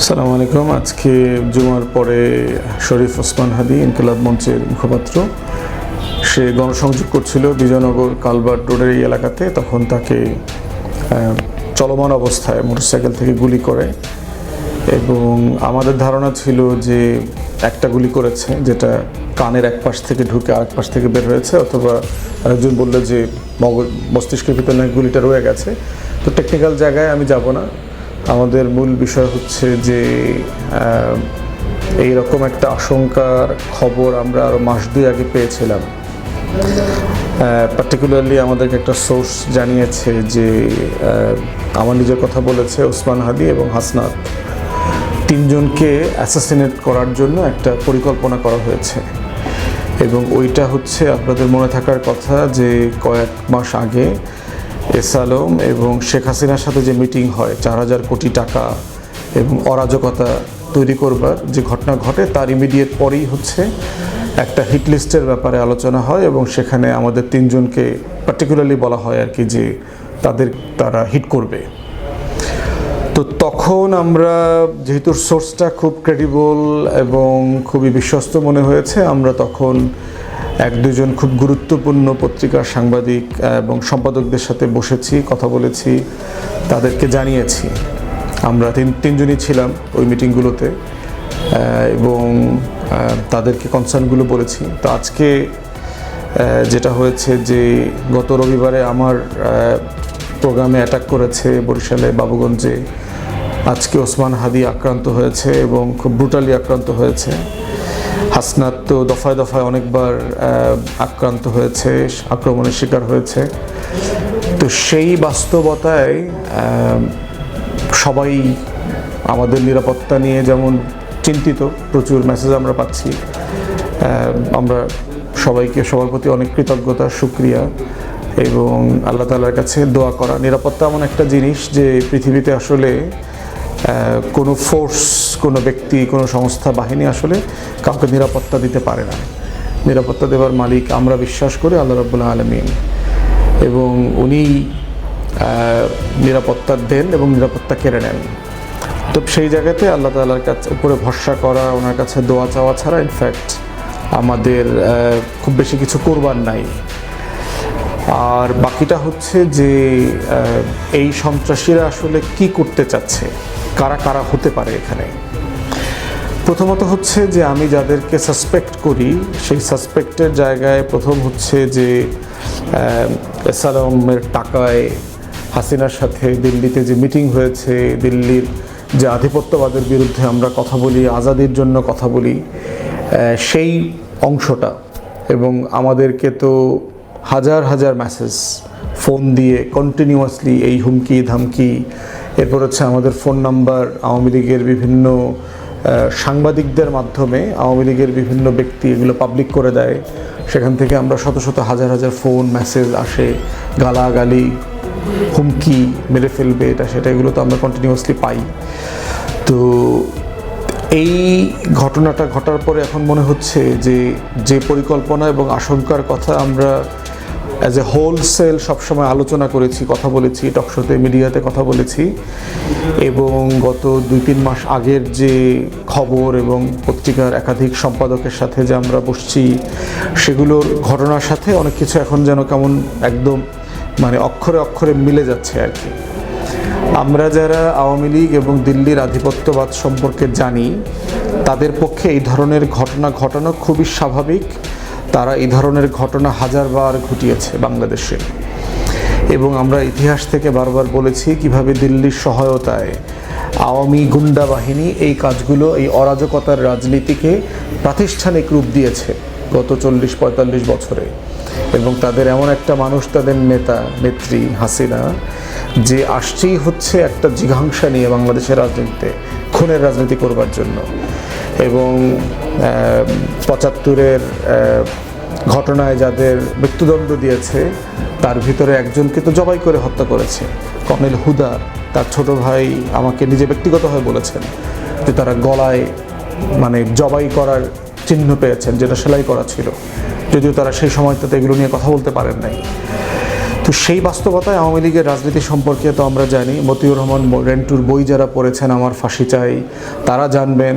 আসসালামু আলাইকুম। আজকে জুমার পরে শরীফ ওসমান হাদি ইনকিলাব মঞ্চের মুখপাত্র। সে গণসংযোগ করছিল বিজয়নগর কালবার রোডের এই এলাকাতে। তখন তাকে চলমান অবস্থায় মোটরসাইকেল থেকে গুলি করে এবং আমাদের ধারণা ছিল যে একটা গুলি করেছে, যেটা কানের এক পাশ থেকে ঢুকে আরেক পাশ থেকে বের হয়েছে, অথবা আরেকজন বলল যে মস্তিষ্কের ভিতরে গুলিটা রয়ে গেছে। তো টেকনিক্যাল জায়গায় আমি যাব না। আমাদের মূল বিষয় হচ্ছে যে এই রকম একটা আশঙ্কার খবর আমরা আরও মাস দুই আগে পেয়েছিলাম। পার্টিকুলারলি আমাদেরকে একটা সোর্স জানিয়েছে যে আমার নিজের কথা বলেছে ওসমান হাদি এবং হাসনাত। তিনজনকে অ্যাসাসিনেট করার জন্য একটা পরিকল্পনা করা হয়েছে। এবং ওইটা হচ্ছে আপনাদের মনে থাকার কথা যে, কয়েক মাস আগে এস আলম এবং শেখ হাসিনার সাথে যে মিটিং হয়, চার হাজার কোটি টাকা এবং অরাজকতা তৈরি করবার যে ঘটনা ঘটে, তার ইমিডিয়েট পরেই হচ্ছে একটা হিট লিস্টের ব্যাপারে আলোচনা হয় এবং সেখানে আমাদের তিনজনকে পার্টিকুলারলি বলা হয় আর কি যে তাদের তারা হিট করবে। তো তখন আমরা যেহেতু সোর্সটা খুব ক্রেডিবল এবং খুবই বিশ্বস্ত মনে হয়েছে, আমরা তখন এক দুজন খুব গুরুত্বপূর্ণ পত্রিকার সাংবাদিক এবং সম্পাদকদের সাথে বসেছি, কথা বলেছি, তাদেরকে জানিয়েছি। আমরা তিন তিনজনই ছিলাম ওই মিটিংগুলোতে এবং তাদেরকে কনসার্নগুলো বলেছি। তো আজকে যেটা হয়েছে যে গত রবিবারে আমার প্রোগ্রামে অ্যাটাক করেছে বরিশালে বাবুগঞ্জে। আজকে ওসমান হাদি আক্রান্ত হয়েছে এবং খুব ব্রুটালি আক্রান্ত হয়েছে। হাসনাত তো দফায় দফায় অনেকবার আক্রান্ত হয়েছে, আক্রমণের শিকার হয়েছে। তো সেই বাস্তবতায় সবাই আমাদের নিরাপত্তা নিয়ে যেমন চিন্তিত, প্রচুর মেসেজ আমরা পাচ্ছি। আমরা সবাইকে, সবার প্রতি অনেক কৃতজ্ঞতা সুক্রিয়া এবং আল্লাহ তালার কাছে দোয়া করা। নিরাপত্তা এমন একটা জিনিস যে পৃথিবীতে আসলে কোনো ফোর্স কোনো ব্যক্তি, কোনো সংস্থা, বাহিনী আসলে কাউকে নিরাপত্তা দিতে পারে না। নিরাপত্তা দেওয়ার মালিক আমরা বিশ্বাস করি, আল্লাহ রব্বুল্লাহ আলমিন। এবং উনি নিরাপত্তা দেন এবং নিরাপত্তা কেড়ে নেন। তো সেই জায়গাতে আল্লাহ তালার কাছে, উপরে ভরসা করা, ওনার কাছে দোয়া চাওয়া ছাড়া ইনফ্যাক্ট আমাদের খুব বেশি কিছু করবার নাই। আর বাকিটা হচ্ছে যে এই সন্ত্রাসীরা আসলে কি করতে চাচ্ছে? কারা কারা হতে পারে এখানে? প্রথমত হচ্ছে যে আমি যাদেরকে সাসপেক্ট করি, সেই সাসপেক্টের জায়গায় প্রথম হচ্ছে যে আলমের টাকায় হাসিনার সাথে দিল্লিতে যে মিটিং হয়েছে, দিল্লির যে আধিপত্যবাদের বিরুদ্ধে আমরা কথা বলি, আজাদির জন্য কথা বলি সেই অংশটা এবং আমাদেরকে তো হাজার হাজার মেসেজ ফোন দিয়ে কন্টিনিউয়াসলি এই হুমকি, ধামকি এরপর হচ্ছে আমাদের ফোন নাম্বার, আওয়ামী লীগের বিভিন্ন সাংবাদিকদের মাধ্যমে আওয়ামী লীগের বিভিন্ন ব্যক্তি এগুলো পাবলিক করে দেয়। সেখান থেকে আমরা শত শত হাজার হাজার ফোন মেসেজ আসে, গালাগালি, হুমকি মেরে ফেলবে, এটা সেটা এগুলো তো আমরা কন্টিনিউয়াসলি পাই। তো এই ঘটনাটা ঘটার পরে এখন মনে হচ্ছে যে যে পরিকল্পনা এবং আশঙ্কার কথা আমরা অ্যাজ এ হোলসেল সবসময় আলোচনা করেছি, কথা বলেছি টকশোতে মিডিয়াতে কথা বলেছি এবং গত দুই তিন মাস আগের যে খবর এবং পত্রিকার একাধিক সম্পাদকের সাথে যে আমরা বসছি, সেগুলোর ঘটনার সাথে অনেক কিছু এখন যেন কেমন একদম মানে অক্ষরে অক্ষরে মিলে যাচ্ছে আর কি। আমরা যারা আওয়ামী লীগ এবং দিল্লির আধিপত্যবাদ সম্পর্কে জানি, তাদের পক্ষে এই ধরনের ঘটনা ঘটানো খুবই স্বাভাবিক। তারা এই ধরনের ঘটনা হাজারবার ঘটিয়েছে বাংলাদেশে। এবং আমরা ইতিহাস থেকে বারবার বলেছি কীভাবে দিল্লির সহায়তায় আওয়ামী গুন্ডা বাহিনী এই কাজগুলো, এই অরাজকতার রাজনীতিকে প্রাতিষ্ঠানিক রূপ দিয়েছে গত চল্লিশ পঁয়তাল্লিশ বছরে। এবং তাদের এমন একটা মানুষ, তাদের নেতা, নেত্রী হাসিনা, যে আসছেই হচ্ছে একটা জিঘাংসা নিয়ে বাংলাদেশের রাজনীতিতে, খুনের রাজনীতি করবার জন্য। এবং পঁচাত্তরের ঘটনায় যাদের মৃত্যুদণ্ড দিয়েছে, তার ভিতরে একজনকে তো জবাই করে হত্যা করেছে। কর্নেল হুদা, তার ছোট ভাই আমাকে নিজে ব্যক্তিগতভাবে বলেছেন যে তারা গলায় মানে জবাই করার চিহ্ন পেয়েছেন, যেটা সেলাই করা ছিল। যদিও তারা সেই সময়টাতে এগুলো নিয়ে কথা বলতে পারেন নাই। তো তো সেই বাস্তবতায় আওয়ামী লীগের রাজনীতি সম্পর্কে তো আমরা জানি, মতিউর রহমান রেন্টুর বই যারা পড়েছেন, আমার ফাঁসি চাই, তারা জানবেন